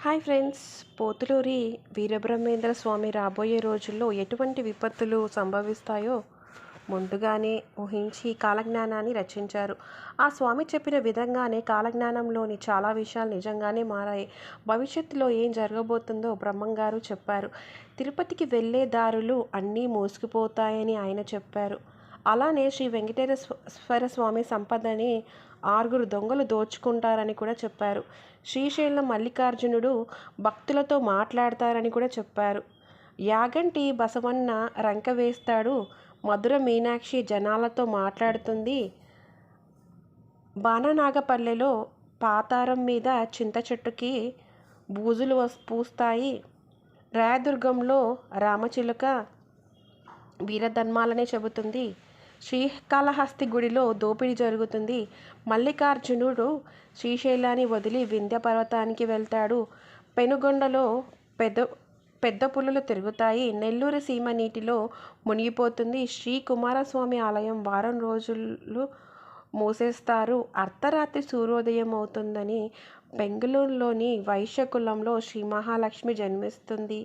Hi friends. Pothuluri Veerabrahmendra స్వామి రాబోయే రోజుల్లో ఎటువంటి విపత్తులు సంభవిస్తాయో ముందుగానే ఊహించి కాలజ్ఞానాన్ని రచించారు. ఆ స్వామి చెప్పిన విధంగానే కాలజ్ఞానంలోని చాలా విషయాలు నిజంగానే మారాయి. భవిష్యత్తులో ఏం జరగబోతుందో బ్రహ్మంగారు చెప్పారు. తిరుపతికి వెళ్ళే దారులు అన్నీ మూసుకుపోతాయని ఆయన చెప్పారు. అలానే శ్రీ వెంకటేశ్వర స్వామి సంపదని ఆరుగురు దొంగలు దోచుకుంటారని కూడా చెప్పారు. శ్రీశైలం మల్లికార్జునుడు భక్తులతో మాట్లాడతారని కూడా చెప్పారు. యాగంటి బసవన్న రంక వేస్తాడు మధుర మీనాక్షి జనాలతో మాట్లాడుతుంది. బాణనాగపల్లెలో పాతారం మీద చింత చెట్టుకి బూజులు పూస్తాయి. రాయదుర్గంలో రామచిలుక వీరధర్మాలనే చెబుతుంది. శ్రీకాళహస్తి గుడిలో దోపిడీ జరుగుతుంది. మల్లికార్జునుడు శ్రీశైలాన్ని వదిలి వింధ్య పర్వతానికి వెళ్తాడు. పెనుగొండలో పెద్ద పెద్ద పులులు తిరుగుతాయి. నెల్లూరు సీమ నీటిలో మునిగిపోతుంది. శ్రీ కుమారస్వామి ఆలయం వారం రోజులు మూసేస్తారు. అర్ధరాత్రి సూర్యోదయం అవుతుందని బెంగళూరులోని వైశ్య కులంలో శ్రీ మహాలక్ష్మి జన్మిస్తుంది.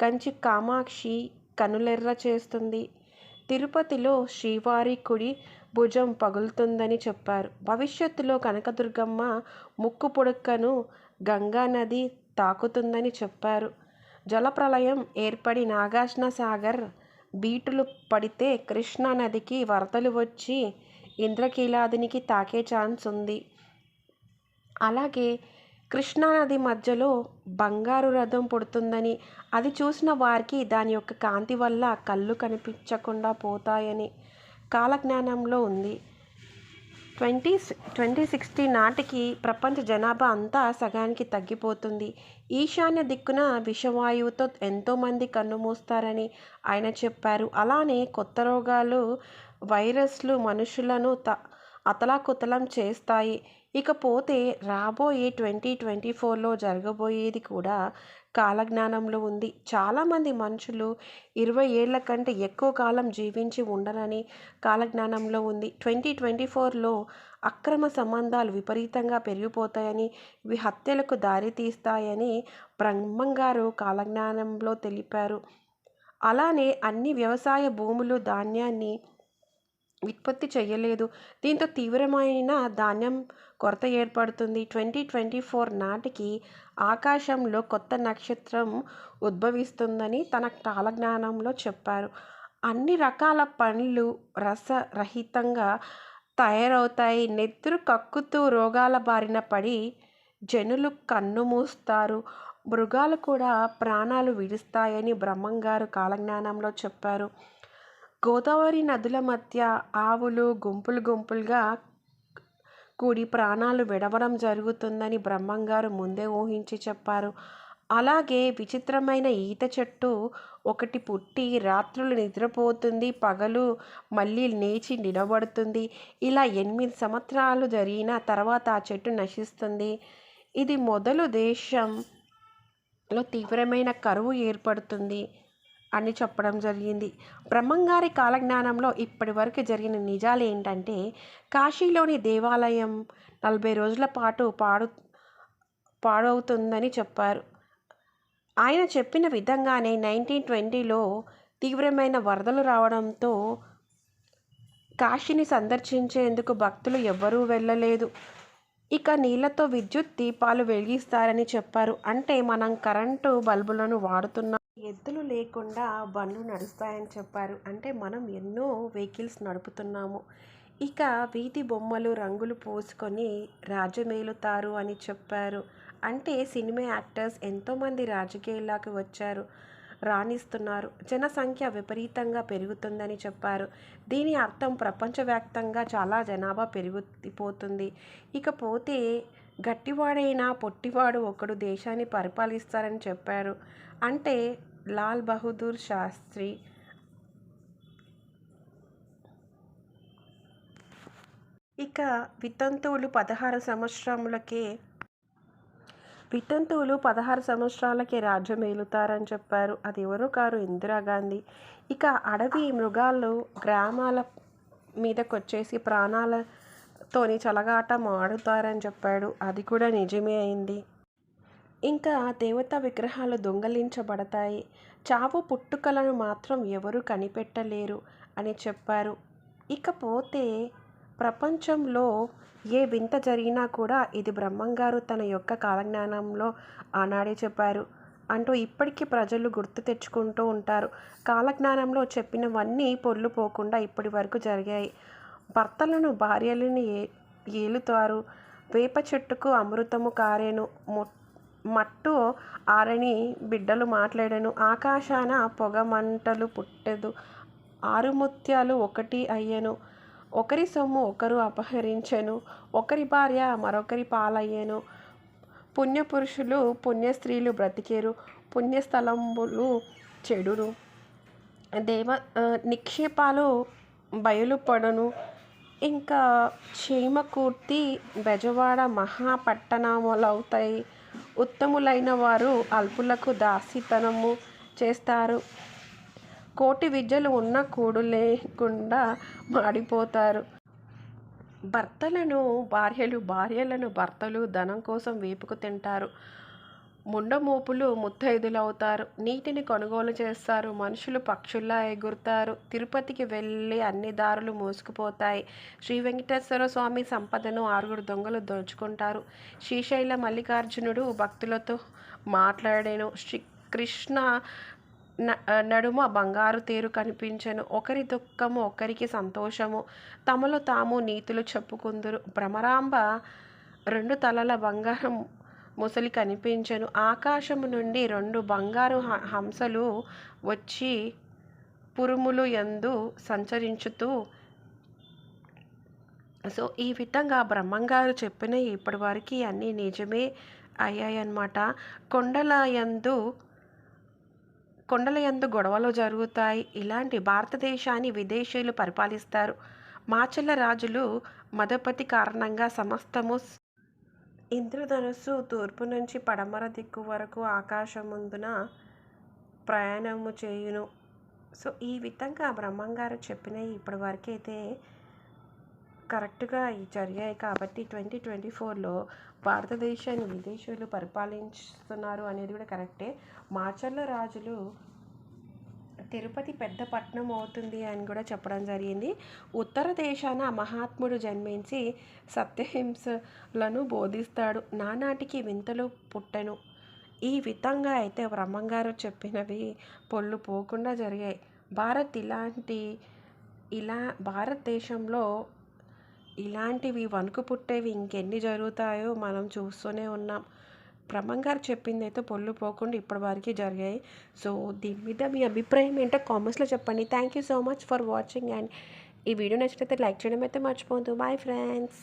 కంచి కామాక్షి కనులెర్ర చేస్తుంది. తిరుపతిలో శ్రీవారి కుడి భుజం పగులుతుందని చెప్పారు. భవిష్యత్తులో కనకదుర్గమ్మ ముక్కు పుడకను గంగానది తాకుతుందని చెప్పారు. జలప్రలయం ఏర్పడి నాగార్జున సాగర్ బీటులు పడితే కృష్ణా నదికి వరదలు వచ్చి ఇంద్రకీలాదినికి తాకే ఛాన్స్ ఉంది అలాగే కృష్ణానది మధ్యలో బంగారు రథం పుడుతుందని అది చూసిన వారికి దాని యొక్క కాంతి వల్ల కళ్ళు కనిపించకుండా పోతాయని కాలజ్ఞానంలో ఉంది. ట్వంటీ ట్వంటీ సిక్స్టీ నాటికి ప్రపంచ జనాభా అంతా సగానికి తగ్గిపోతుంది. ఈశాన్య దిక్కున విషవాయువుతో ఎంతోమంది కన్నుమూస్తారని ఆయన చెప్పారు. అలానే కొత్త రోగాలు వైరస్లు మనుషులను త అతలాకుతలం చేస్తాయి. ఇకపోతే రాబోయే ట్వంటీ ట్వంటీ ఫోర్లో జరగబోయేది కూడా కాలజ్ఞానంలో ఉంది. చాలామంది మనుషులు ఇరవై ఏళ్ళ కంటే ఎక్కువ కాలం జీవించి ఉండరని కాలజ్ఞానంలో ఉంది. ట్వంటీ ట్వంటీ ఫోర్లో అక్రమ సంబంధాలు విపరీతంగా పెరిగిపోతాయని ఇవి హత్యలకు దారితీస్తాయని బ్రహ్మంగారు కాలజ్ఞానంలో తెలిపారు. అలానే అన్ని వ్యవసాయ భూములు ధాన్యాన్ని ఉత్పత్తి చేయలేదు దీంతో తీవ్రమైన ధాన్యం కొరత ఏర్పడుతుంది. ట్వంటీ ట్వంటీ ఫోర్ నాటికి ఆకాశంలో కొత్త నక్షత్రం ఉద్భవిస్తుందని తన కాలజ్ఞానంలో చెప్పారు. అన్ని రకాల పండ్లు రసరహితంగా తయారవుతాయి. నెత్తురు కక్కుతూ రోగాల బారిన పడి జనులు కన్ను మూస్తారు. మృగాలు కూడా ప్రాణాలు విడుస్తాయని బ్రహ్మంగారు కాలజ్ఞానంలో చెప్పారు. గోదావరి నదుల మధ్య ఆవులు గుంపులు గుంపులుగా కూడి ప్రాణాలు విడవడం జరుగుతుందని బ్రహ్మంగారు ముందే ఊహించి చెప్పారు. అలాగే విచిత్రమైన ఈత చెట్టు ఒకటి పుట్టి రాత్రులు నిద్రపోతుంది పగలు మళ్ళీ లేచి నిలబడుతుంది. ఇలా ఎనిమిది సంవత్సరాలు జరిగిన తర్వాత ఆ చెట్టు నశిస్తుంది. ఇది మొదలు దేశంలో తీవ్రమైన కరువు ఏర్పడుతుంది. అని చెప్పడం జరిగింది. బ్రహ్మంగారి కాలజ్ఞానంలో ఇప్పటి వరకు జరిగిన నిజాలు ఏంటంటే కాశీలోని దేవాలయం నలభై రోజుల పాటు పాడు పాడవుతుందని చెప్పారు. ఆయన చెప్పిన విధంగానే నైన్టీన్ ట్వంటీలో తీవ్రమైన వరదలు రావడంతో కాశీని సందర్శించేందుకు భక్తులు ఎవ్వరూ వెళ్ళలేదు. ఇక నీళ్ళతో విద్యుత్ దీపాలు వెలిగిస్తారని చెప్పారు. అంటే మనం కరెంటు బల్బులను వాడుతున్నాం ఎద్దులు లేకుండా బండ్లు నడుస్తాయని చెప్పారు. అంటే మనం ఎన్నో వెహికల్స్ నడుపుతున్నాము. ఇక వీధి బొమ్మలు రంగులు పూసుకొని రాజ్యమేలుతారు అని చెప్పారు. అంటే సినిమా యాక్టర్స్ ఎంతోమంది రాజకీయాల్లోకి వచ్చారు రాణిస్తున్నారు. జనసంఖ్య విపరీతంగా పెరుగుతుందని చెప్పారు. దీని అర్థం ప్రపంచవ్యాప్తంగా చాలా జనాభా పెరిగిపోతుంది. ఇకపోతే గట్టివాడైనా పొట్టివాడు ఒకడు దేశాన్ని పరిపాలిస్తారని చెప్పారు. అంటే లాల్ బహదూర్ శాస్త్రి. ఇక వితంతువులు పదహారు సంవత్సరములకే వితంతువులు పదహారు సంవత్సరాలకే రాజ్యం ఏలుతారని చెప్పారు. అది ఎవరు కారు? ఇందిరాగాంధీ ఇక అడవి మృగాలు గ్రామాల మీదకొచ్చేసి ప్రాణాలతోని చలగాటం ఆడుతారని చెప్పాడు. అది కూడా నిజమే అయింది. ఇంకా దేవతా విగ్రహాలు దొంగలించబడతాయి. చావు పుట్టుకలను మాత్రం ఎవరు కనిపెట్టలేరు అని చెప్పారు. ఇకపోతే ప్రపంచంలో ఏ వింత జరిగినా కూడా ఇది బ్రహ్మంగారు తన యొక్క కాలజ్ఞానంలో ఆనాడే చెప్పారు. అంటూ ఇప్పటికీ ప్రజలు గుర్తు తెచ్చుకుంటూ ఉంటారు. కాలజ్ఞానంలో చెప్పినవన్నీ పొల్లు పోకుండా ఇప్పటి వరకు జరిగాయి. భర్తలను భార్యలను ఏ ఏలుతారు. వేప చెట్టుకు అమృతము కారేను. మొ- మట్టు ఆరని బిడ్డలు మాట్లాడెను. ఆకాశాన పొగమంటలు పుట్టదు పుట్టెదు. ఆరు ముత్యాలు ఒకటి అయ్యెను. ఒకరి సొమ్ము ఒకరు అపహరించెను. ఒకరి భార్య మరొకరి పాలయ్యెను. పుణ్యపురుషులు పుణ్య స్త్రీలు బ్రతికేరు. పుణ్యస్థలములు చెడును దేవ నిక్షేపాలు బయలుపడను. ఇంకా చీమకూర్తి బెజవాడ మహాపట్టణములవుతాయి ఉత్తములైన వారు అల్పులకు దాసితనము చేస్తారు. కోటి విద్యలు ఉన్న కూడు లేకుండా మాడిపోతారు. భర్తలను భార్యలు భార్యలను భర్తలు ధనం కోసం వేపుకు తింటారు. ముండమోపులు ముత్తైదులవుతారు. నీటిని కొనుగోలు చేస్తారు. మనుషులు పక్షుల్లా ఎగురుతారు. తిరుపతికి వెళ్ళి అన్ని దారులు మూసుకుపోతాయి. శ్రీ వెంకటేశ్వర స్వామి సంపదను ఆరుగురు దొంగలు దోచుకుంటారు. శ్రీశైల మల్లికార్జునుడు భక్తులతో మాట్లాడాను. శ్రీ కృష్ణ న- నడుమ బంగారు తేరు కనిపించెను. ఒకరి దుఃఖము ఒకరికి సంతోషము. తమలో తాము నీతులు చెప్పుకుందురు. భ్రమరాంబ రెండు తలల బంగారం ముసలి కనిపించను. ఆకాశము నుండి రెండు బంగారు హ- హంసలు వచ్చి పురుములు యందు సంచరించుతూ సో ఈ విధంగా బ్రహ్మంగారు చెప్పిన ఇప్పటి వరకు అన్నీ నిజమే అయ్యాయన్నమాట. కొండల యందు కొండల ఎందు గొడవలు జరుగుతాయి. ఇలాంటి భారతదేశాన్ని విదేశీయులు పరిపాలిస్తారు. మాచల్ల రాజులు మదపతి కారణంగా సమస్తము ఇంద్రధనుస్సు తూర్పు నుంచి పడమర దిక్కు వరకు ఆకాశముందున ప్రయాణము చేయును. సో ఈ విధంగా బ్రహ్మంగారు చెప్పినవి ఇప్పటి వరకు అయితే కరెక్ట్గా జరిగాయి కాబట్టి ట్వంటీ ట్వంటీ ఫోర్లో భారతదేశాన్ని విదేశీయులు పరిపాలిస్తున్నారు అనేది కూడా కరెక్టే. మాచర్ల రాజులు తిరుపతి పెద్ద పట్టణం అవుతుంది అని కూడా చెప్పడం జరిగింది. ఉత్తర దేశాన మహాత్ముడు జన్మించి సత్యహింసలను బోధిస్తాడు. నానాటికి వింతలు పుట్టెను. ఈ విధంగా అయితే బ్రహ్మంగారు చెప్పినవి పొళ్ళు పోకుండా జరిగాయి. భారత్ ఇలాంటి ఇలా భారతదేశంలో ఇలాంటివి వణుకు పుట్టేవి ఇంకెన్ని జరుగుతాయో మనం చూస్తూనే ఉన్నాం. బ్రహ్మంగారు చెప్పింది అయితే పొల్లు పోకుండా ఇప్పటి వరకు జరిగాయి. సో దీని మీద మీ అభిప్రాయం ఏంటో కామెంట్స్లో చెప్పండి. Thank you so much for watching and ఈ వీడియో నచ్చినట్లయితే లైక్ చేయడం అయితే మర్చిపోవద్దు. Bye friends